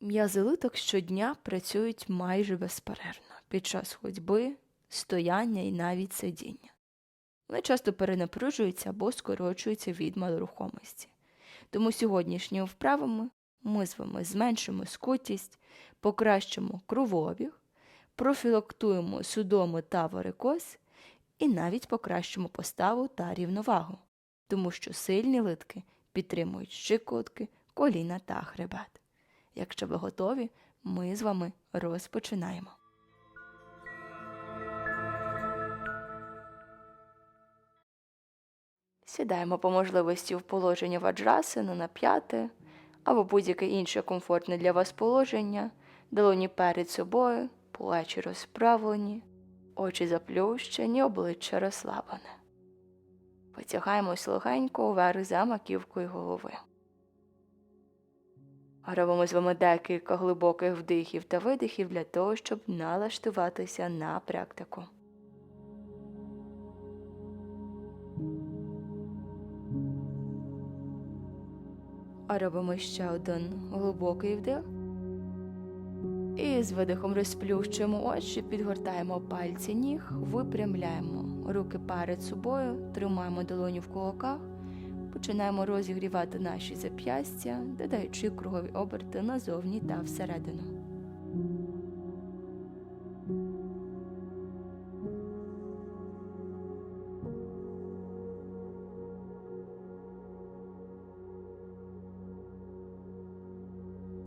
М'язи литок щодня працюють майже безперервно під час ходьби, стояння і навіть сидіння. Вони часто перенапружуються або скорочуються від малорухомості. Тому сьогоднішніми вправами ми з вами зменшимо скутість, покращимо кровообіг, профілактуємо судоми та варикоз і навіть покращимо поставу та рівновагу, тому що сильні литки підтримують щиколотки, коліна та хребет. Якщо ви готові, ми з вами розпочинаємо. Сідаємо по можливості в положення ваджрасини на п'яте або будь-яке інше комфортне для вас положення, долоні перед собою, плечі розправлені, очі заплющені, обличчя розслаблене. Потягаємось легенько вверх за маківкою голови. Робимо з вами декілька глибоких вдихів та видихів для того, щоб налаштуватися на практику. А робимо ще один глибокий вдих. І з видихом розплющуємо очі, підгортаємо пальці ніг, випрямляємо руки перед собою, тримаємо долоню в кулаках, починаємо розігрівати наші зап'ястя, додаючи кругові оберти назовні та всередину.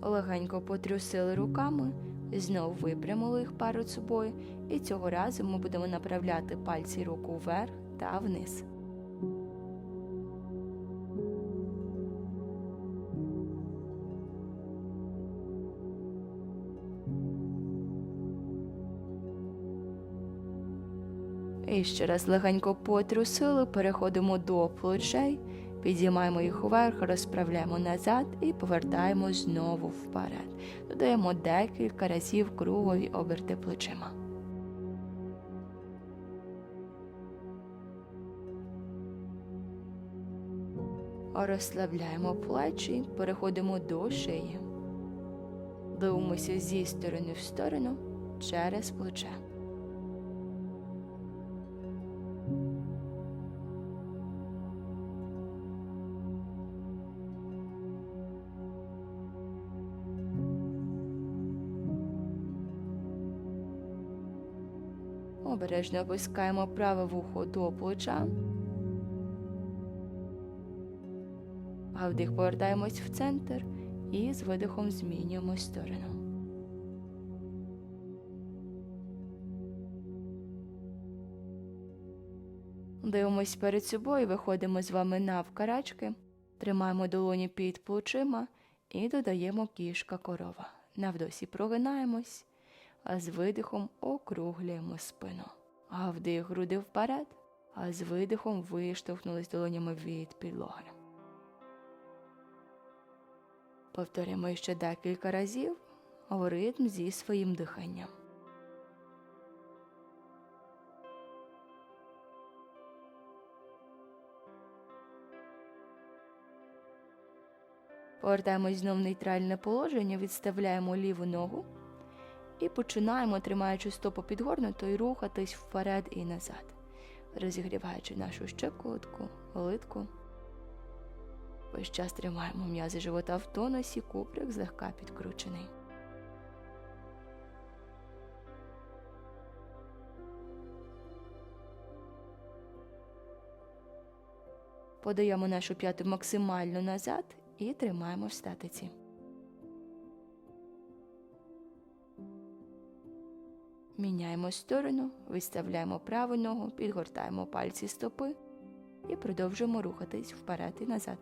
Легенько потрюсили руками, знов випрямили їх перед собою, і цього разу ми будемо направляти пальці руку вверх та вниз. І ще раз легенько потрусили, переходимо до плечей, підіймаємо їх вверх, розправляємо назад і повертаємо знову вперед. Додаємо декілька разів кругові оберти плечима. Розслабляємо плечі, переходимо до шиї. Дивимося зі сторони в сторону через плече. Обережно опускаємо праве вухо до плеча. А вдих повертаємось в центр і з видихом змінюємо сторону. Дивимось перед собою, виходимо з вами навкарачки, тримаємо долоні під плечима і додаємо кішка корова. Навдосі прогинаємось, а з видихом округлюємо спину. А вдих груди вперед, а з видихом виштовхнулись долонями від підлоги. Повторюємо ще декілька разів в ритм зі своїм диханням. Повертаємось знов в нейтральне положення, відставляємо ліву ногу і починаємо, тримаючи стопу підгорнутою, рухатись вперед і назад, розігріваючи нашу щекотку, литку. Весь час тримаємо м'язи живота в тонусі, куприк злегка підкручений. Подаємо нашу п'яту максимально назад і тримаємо в статиці. Міняємо сторону, виставляємо праву ногу, підгортаємо пальці стопи і продовжуємо рухатись вперед і назад.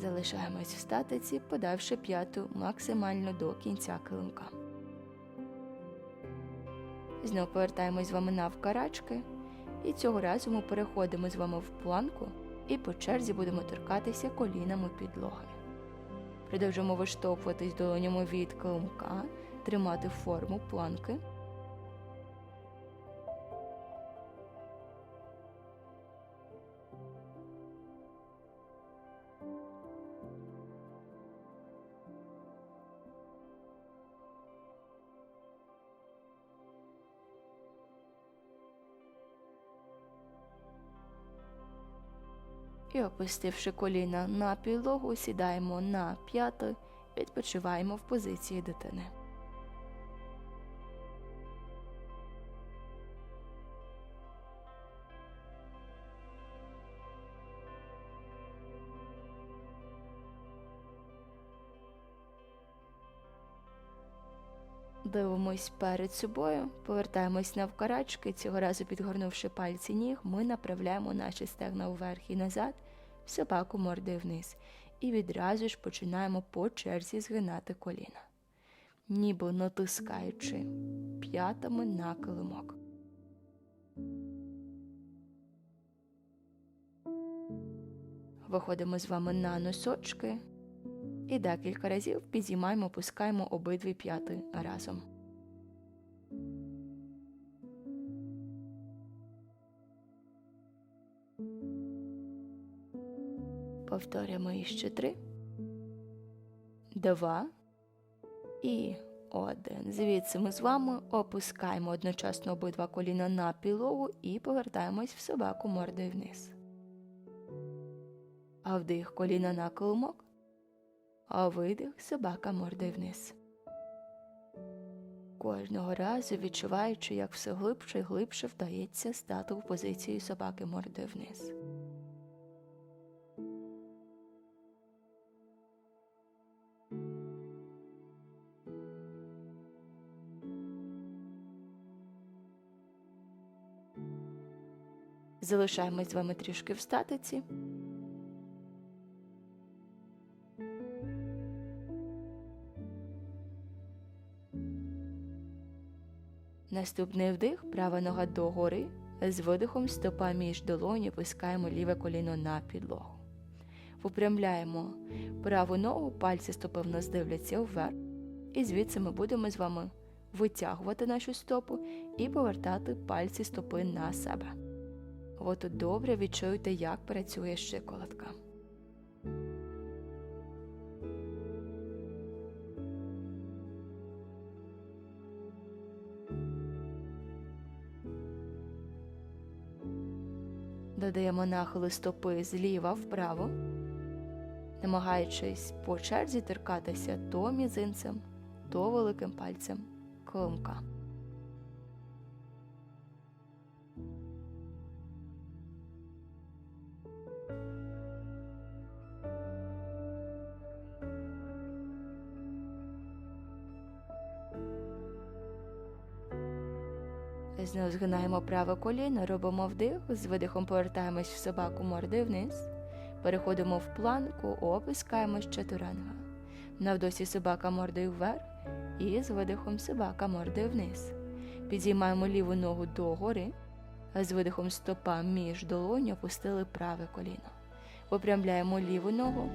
Залишаємось в статиці, подавши п'яту максимально до кінця килимка. Знову повертаємось з вами навкарачки, і цього разу ми переходимо з вами в планку і по черзі будемо торкатися колінами підлоги. Продовжуємо виштовхуватись долонями від килимка, тримати форму планки. І опустивши коліна на підлогу, сідаємо на п'яти, відпочиваємо в позиції дитини. Дивимось перед собою, повертаємось навкарачки, цього разу підгорнувши пальці ніг, ми направляємо наші стегна вверх і назад, собаку мордою вниз, і відразу ж починаємо по черзі згинати коліна, ніби натискаючи п'ятами на килимок. Виходимо з вами на носочки. І декілька разів підіймаємо, опускаємо обидві п'яти разом. Повторюємо іще три, два і один. Звідси ми з вами опускаємо одночасно обидва коліна на підлогу і повертаємось в собаку мордою вниз. А вдих коліна на килимок а видих собака мордою вниз. Кожного разу відчуваючи, як все глибше і глибше вдається стати в позиції собаки мордою вниз. Залишаємось з вами трішки в статиці. Наступний вдих, права нога догори. З видихом стопа між долоні опускаємо ліве коліно на підлогу. Випрямляємо праву ногу, пальці стопи в нас дивляться вверх. І звідси ми будемо з вами витягувати нашу стопу і повертати пальці стопи на себе. От добре відчуєте, як працює щиколотка. Додаємо нахили стопи зліва вправо, намагаючись по черзі торкатися то мізинцем, то великим пальцем килимка. Знову згинаємо праве коліно, робимо вдих, з видихом повертаємось в собаку мордою вниз, переходимо в планку, опускаємось чатуранга. На вдосі собака мордою вверх і з видихом собака мордою вниз. Підіймаємо ліву ногу догори, а з видихом стопа між долонь опустили праве коліно. Випрямляємо ліву ногу,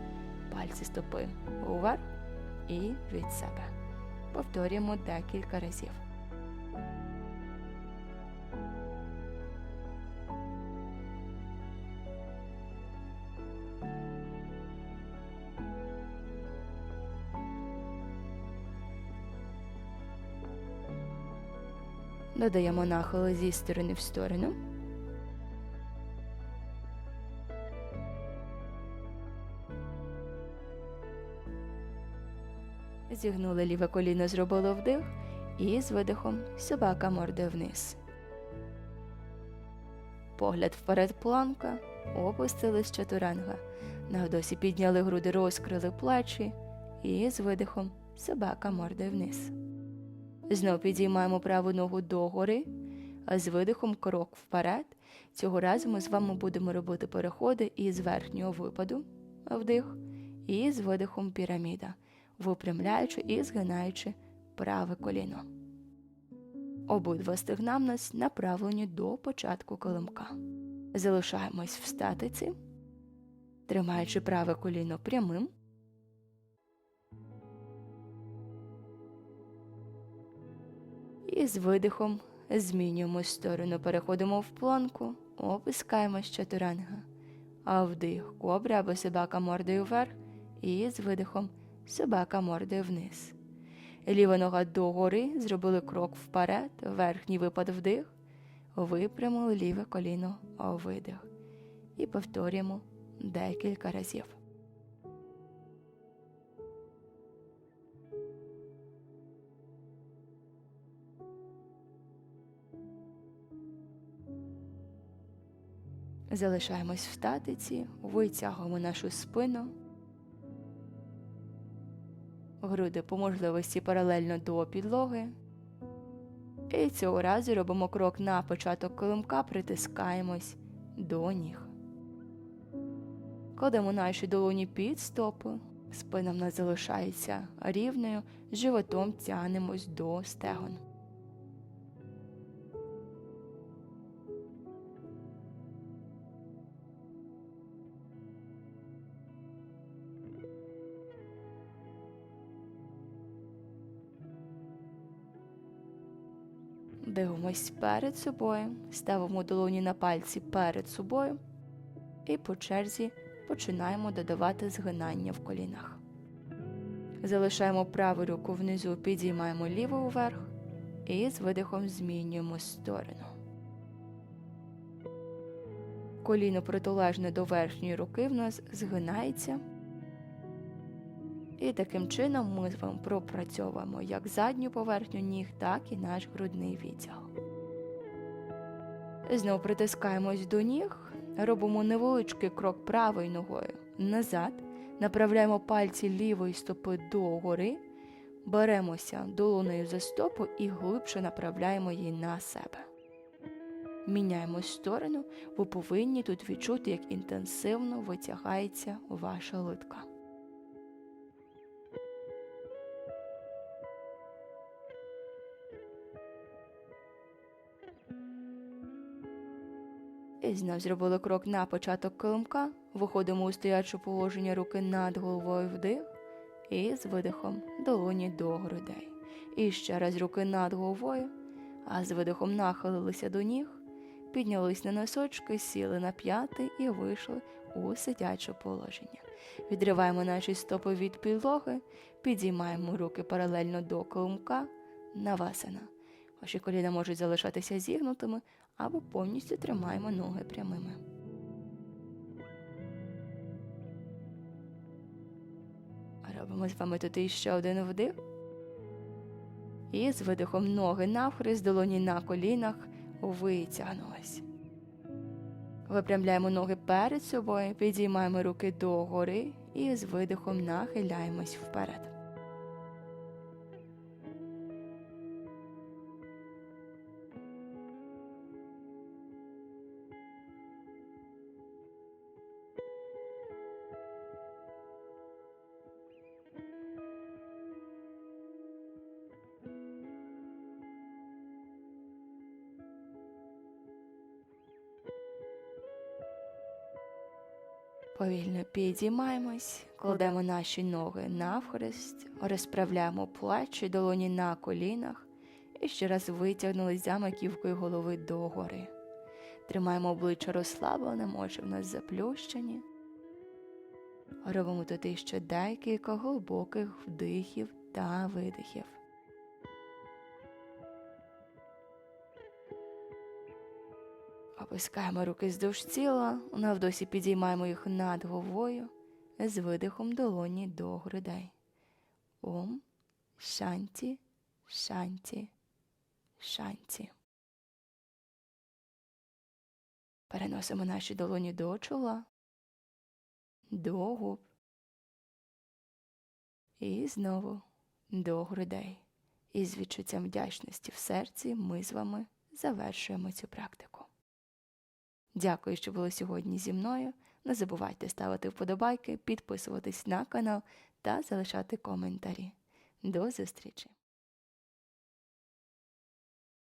пальці стопи вверх і від себе. Повторюємо декілька разів. Додаємо нахили зі сторони в сторону. Зігнули ліве коліно, зробили вдих і з видихом собака мордою вниз. Погляд вперед планка, опустили з чатуранга. На вдосі підняли груди, розкрили плечі і з видихом собака мордою вниз. Знов підіймаємо праву ногу догори, а з видихом крок вперед. Цього разу ми з вами будемо робити переходи із верхнього випаду вдих, і з видихом піраміда, випрямляючи і згинаючи праве коліно. Обидва стегна в нас направлені до початку килимка. Залишаємось в статиці. тримаючи праве коліно прямим. І з видихом змінюємо сторону, переходимо в планку, опускаємось чатуранга. А вдих кобра або собака мордою вверх, і з видихом собака мордою вниз. Ліва нога догори, зробили крок вперед, верхній випад вдих, випрямили ліве коліно видих. І повторюємо декілька разів. Залишаємось в статиці, витягуємо нашу спину. Груди по можливості паралельно до підлоги. І цього разу робимо крок на початок килимка, притискаємось до ніг. Кладемо наші долоні під стопи, спина в нас залишається рівною, животом тягнемось до стегон. Дивимось перед собою, ставимо долоні на пальці перед собою і по черзі починаємо додавати згинання в колінах. Залишаємо праву руку внизу, підіймаємо ліву вверх і з видихом змінюємо сторону. Коліно протилежне до верхньої руки в нас згинається. І таким чином ми з вами пропрацьовуємо як задню поверхню ніг, так і наш грудний відділ. Знову притискаємось до ніг, робимо невеличкий крок правою ногою назад, направляємо пальці лівої стопи догори, беремося долонею за стопу і глибше направляємо її на себе. Міняємо сторону, ви повинні тут відчути, як інтенсивно витягається ваша литка. І знов зробили крок на початок килимка, виходимо у стояче положення руки над головою вдих і з видихом долоні до грудей. І ще раз руки над головою, а з видихом нахилилися до ніг, піднялись на носочки, сіли на п'яти і вийшли у сидяче положення. Відриваємо наші стопи від підлоги, підіймаємо руки паралельно до килимка, навасана. Ваші коліна можуть залишатися зігнутими або повністю тримаємо ноги прямими. Робимо з вами тут іще один вдих. І з видихом ноги навхрест, долоні на колінах витягнулись. Випрямляємо ноги перед собою, підіймаємо руки догори і з видихом нахиляємось вперед. Повільно підіймаємось, кладемо наші ноги навхрест, розправляємо плечі, долоні на колінах і ще раз витягнулись за маківкою голови догори. Тримаємо обличчя розслабленим, очі в нас заплющені. Робимо тут іще декілька глибоких вдихів та видихів. Опускаємо руки здовж тіла, навдосі підіймаємо їх над головою з видихом долоні до грудей. Ом, шанті, шанті, шанті. Переносимо наші долоні до чола, до губ. І знову до грудей. І з відчуттям вдячності в серці ми з вами завершуємо цю практику. Дякую, що були сьогодні зі мною. Не забувайте ставити вподобайки, підписуватись на канал та залишати коментарі. До зустрічі!